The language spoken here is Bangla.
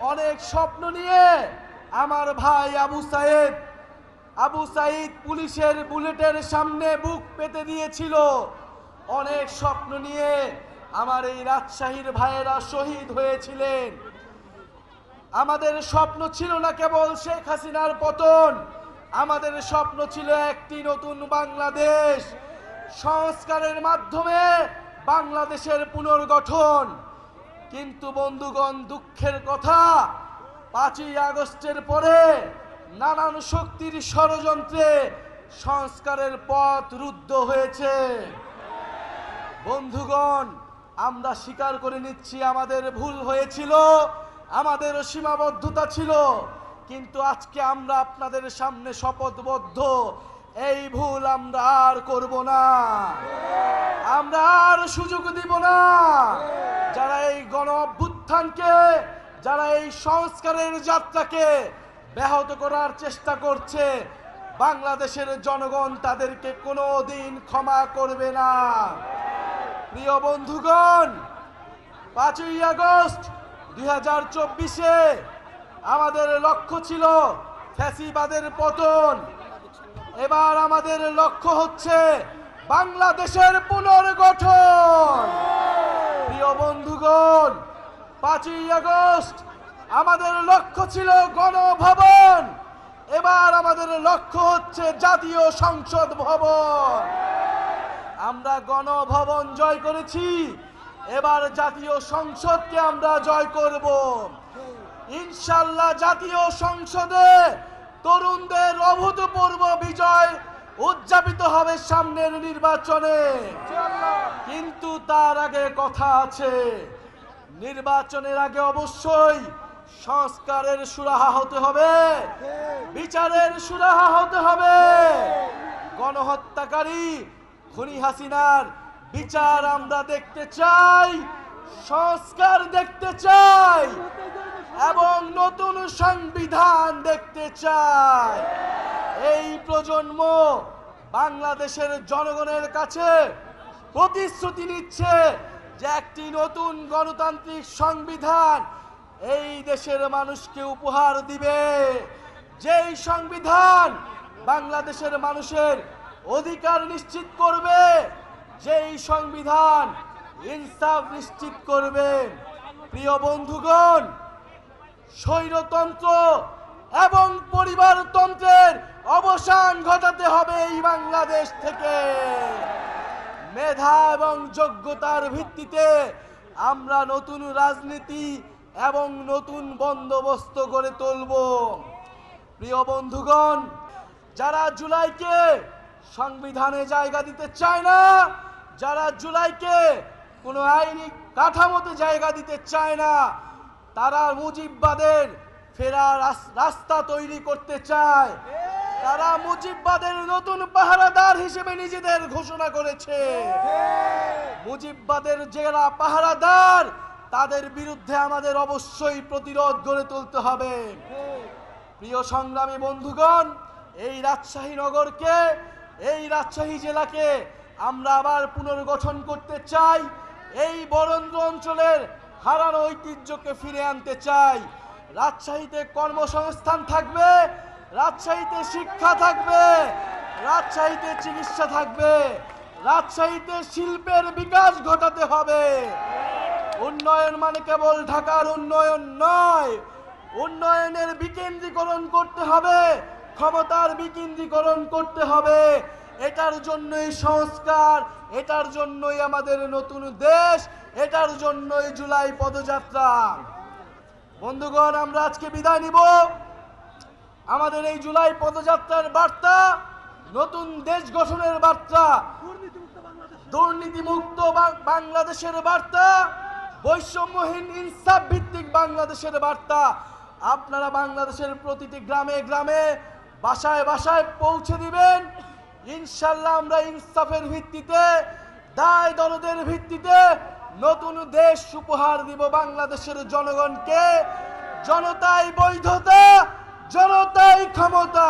অনেক স্বপ্ন নিয়ে আমার ভাই আবু সাইদ আবু সাইদ পুলিশের বুলেটের সামনে বুক পেতে দিয়েছিল। অনেক স্বপ্ন নিয়ে আমার এই রাজশাহীর ভাইয়েরা শহীদ হয়েছিলেন। আমাদের স্বপ্ন ছিল না কেবল শেখ হাসিনার পতন, আমাদের স্বপ্ন ছিল একটি নতুন বাংলাদেশ। সংস্কারের মাধ্যমে বাংলাদেশের পুনর্গঠন। কিন্তু বন্ধুগণ, দুঃখের কথা, পাঁচই আগস্টের পরে নানান শক্তির ষড়যন্ত্রে সংস্কারের পথ রুদ্ধ হয়েছে। বন্ধুগণ, আমরা স্বীকার করে নিচ্ছি আমাদের ভুল হয়েছিল, আমাদের সীমাবদ্ধতা ছিল, কিন্তু আজকে আমরা আপনাদের সামনে শপথবদ্ধ। এই ভুল আমরা আর করব না। আমরা আর সুযোগ দিব না। যারা এই গণ অভ্যুত্থানকে, যারা এই সংস্কারের যাত্রাকে ব্যাহত করার চেষ্টা করছে, বাংলাদেশের জনগণ তাদেরকে কোনো দিন ক্ষমা করবে না। প্রিয় বন্ধুগণ, পাঁচই আগস্ট দুই হাজার চব্বিশে আমাদের লক্ষ্য ছিল ফ্যাসিবাদের পতন। এবার আমাদের লক্ষ্য হচ্ছে বাংলাদেশের পুনর্গঠন। প্রিয় বন্ধুগণ, পাঁচই আগস্ট আমাদের লক্ষ্য ছিল গণভবন। এবার আমাদের লক্ষ্য হচ্ছে জাতীয় সংসদ ভবন। আমরা গণভবন জয় করেছি, এবার জাতীয় সংসদকে আমরা জয় করব। ইনশাল্লাহ জাতীয় সংসদে তরুণদের অভূতপূর্ব বিজয় উদযাপিত হবে সামনের নির্বাচনে। কিন্তু তার আগে কথা আছে। নির্বাচনের আগে অবশ্যই সংস্কারের সুরাহা হতে হবে। বিচারের সুরাহা হতে হবে। গণহত্যাকারী খুনি হাসিনার বিচার আমরা দেখতে চাই, সংস্কার দেখতে চাই, এবং নতুন সংবিধান দেখতে চাই। এই প্রজন্ম বাংলাদেশের জনগণের কাছে প্রতিশ্রুতি নিচ্ছে যে একটি নতুন গণতান্ত্রিক সংবিধান এই দেশের মানুষকে উপহার দিবে। যেই সংবিধান বাংলাদেশের মানুষের অধিকার নিশ্চিত করবে, যেই সংবিধান ইনসাফ নিশ্চিত করবে। প্রিয় বন্ধুগণ, স্বৈরতন্ত্র এবং পরিবারতন্ত্রের অবসান ঘটাতে হবে এই বাংলাদেশ থেকে। মেধা এবং যোগ্যতার ভিত্তিতে আমরা নতুন রাজনীতি এবং নতুন বন্দোবস্ত গড়ে তুলব। প্রিয় বন্ধুগণ, যারা জুলাইকে সংবিধানে জায়গা দিতে চায় না, যারা জুলাইকে কোনো আইনি কাঠামোতে জায়গা দিতে চায় না, তারা মুজিববাদের ফেরার রাস- রাস্তা তৈরি করতে চায়। তারা মুজিববাদের নতুন পাহারাদার হিসেবে নিজেদের ঘোষণা করেছে। মুজিববাদের যারা পাহারাদার, তাদের বিরুদ্ধে আমাদের অবশ্যই প্রতিরোধ গড়ে তুলতে হবে। প্রিয় সংগ্রামী বন্ধুগণ, এই রাজশাহী নগরকে, এই রাজশাহী জেলাকে আমরা আবার পুনর্গঠন করতে চাই। এই বরেন্দ্র অঞ্চলের হারানো ঐতিহ্যকে ফিরে আনতে চাই। রাজশাহীতে কর্মসংস্থান থাকবে, রাজশাহীতে শিক্ষা থাকবে, রাজশাহীতে চিকিৎসা থাকবে, রাজশাহীতে শিল্পের বিকাশ ঘটাতে হবে। উন্নয়ন মানে কেবল ঢাকার উন্নয়ন নয়, উন্নয়নের বিকেন্দ্রীকরণ করতে হবে, ক্ষমতার বিকেন্দ্রীকরণ করতে হবে। এটার জন্যই সংস্কার, এটার জন্যই আমাদের নতুন দেশ, এটার জন্যই জুলাই পদযাত্রা। বন্ধুগণ, আমরা আজকে বিদায় নিব। আমাদের এই জুলাই পদযাত্রার বার্তা, নতুন দেশ গঠনের বার্তা, দুর্নীতিমুক্ত বাংলাদেশের বার্তা, বৈষম্যহীন ইনসাফ ভিত্তিক বাংলাদেশের বার্তা। আপনারা বাংলাদেশের প্রতিটি গ্রামে গ্রামে বাসায় বাসায় পৌঁছে দিবেন। ইনশাল্লাহ আমরা ইনসাফের ভিত্তিতে, দায় দরদের ভিত্তিতে নতুন দেশ উপহার দিব বাংলাদেশের জনগণকে। জনতাই বৈধতা জনতাই ক্ষমতা।